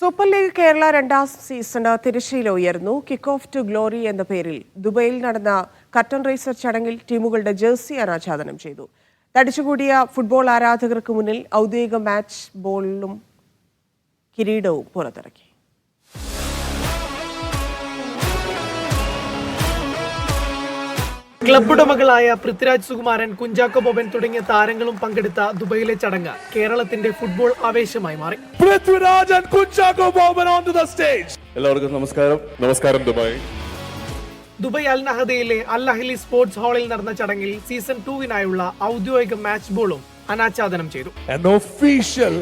Super league Kerala രണ്ടാം season തിരശ്ശീല ഉയർന്നു. കിക്ക് ഓഫ് ടു ഗ്ലോറി എന്ന പേരിൽ ദുബൈയിൽ നടന്ന കട്ടൺ റേസർ ചടങ്ങിൽ ടീമുകളുടെ ജേഴ്സി അനാച്ഛാദനം ചെയ്തു. തടിച്ചുകൂടിയ ഫുട്ബോൾ ആരാധകർക്ക് മുന്നിൽ ഔദ്യോഗിക മാച്ച് ബോളിലും കിരീടവും പുറത്തിറക്കി. ക്ലബ് ഉടമകളായ പൃഥ്വിരാജ് സുകുമാരൻ കുഞ്ചാക്കോ ബോബൻ തുടങ്ങിയ താരങ്ങളും പങ്കെടുത്ത ദുബൈയിലെ ചടങ്ങ് കേരളത്തിന്റെ ഫുട്ബോൾ ആവേശമായി മാറി. Prithviraj Kunchacko Boban on to the stage എല്ലാവർക്കും നമസ്കാരം. നമസ്കാരം ദുബായ്. ദുബൈ അൽ നഹദയിലെ അൽ അഹ്ലി സ്പോർട്സ് ഹാളിൽ നടന്ന ചടങ്ങിൽ സീസൺ ടൂവിനായുള്ള ഔദ്യോഗിക മാച്ച് ബോളും അനാച്ഛാദനം ചെയ്തു. Official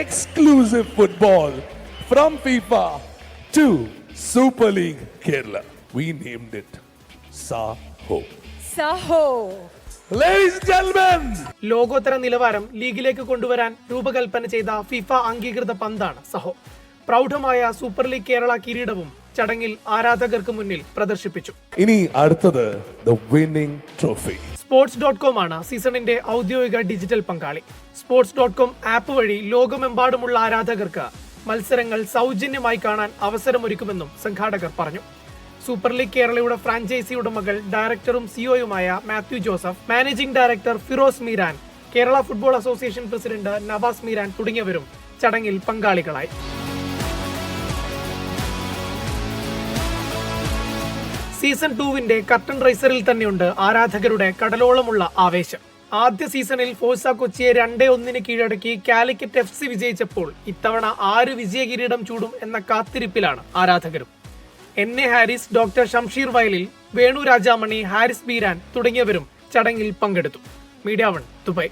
exclusive football from FIFA to super league Kerala we named it സാ Saho. Gentlemen, ലോകോത്തര നിലവാരം ലീഗിലേക്ക് കൊണ്ടുവരാൻ രൂപകൽപ്പന ചെയ്ത ഫിഫ അംഗീകൃത പന്താണ് സഹോ. പ്രൗഢമായ സൂപ്പർ ലീഗ് കേരള കിരീടവും ചടങ്ങിൽ ആരാധകർക്ക് മുന്നിൽ പ്രദർശിപ്പിച്ചു. ഇനി അടുത്തത് trophy. സ്പോർട്സ് ഡോട്ട് കോം ആണ് സീസണിന്റെ ഔദ്യോഗിക ഡിജിറ്റൽ പങ്കാളി. സ്പോർട്സ് ഡോട്ട് കോം ആപ്പ് വഴി ലോകമെമ്പാടുമുള്ള ആരാധകർക്ക് മത്സരങ്ങൾ സൗജന്യമായി കാണാൻ അവസരമൊരുക്കുമെന്നും സംഘാടകർ പറഞ്ഞു. സൂപ്പർ ലീഗ് കേരളയുടെ ഫ്രാഞ്ചൈസി ഉടമകൾ ഡയറക്ടറും സിഒയുമായ Mathew Joseph managing director Firoz Meeran Kerala football association president Navas Meeran തുടങ്ങിയവരും ചടങ്ങിൽ പങ്കാളികളായി. സീസൺ ടൂവിന്റെ കർട്ടൺ റൈസറിൽ തന്നെയുണ്ട് ആരാധകരുടെ കടലോളമുള്ള ആവേശം. ആദ്യ സീസണിൽ ഫോഴ്സ കൊച്ചിയെ രണ്ടേ ഒന്നിന് കീഴടക്കി കാലിക്കറ്റ് എഫ് സി വിജയിച്ചപ്പോൾ ഇത്തവണ ആര് വിജയ കിരീടം ചൂടും എന്ന കാത്തിരിപ്പിലാണ് ആരാധകരും. N A Haris doctor Shamsheer Vayalil Venu Rajamani Haris Beeran തുടങ്ങിയവരും ചടങ്ങിൽ പങ്കെടുത്തു. Media one Dubai.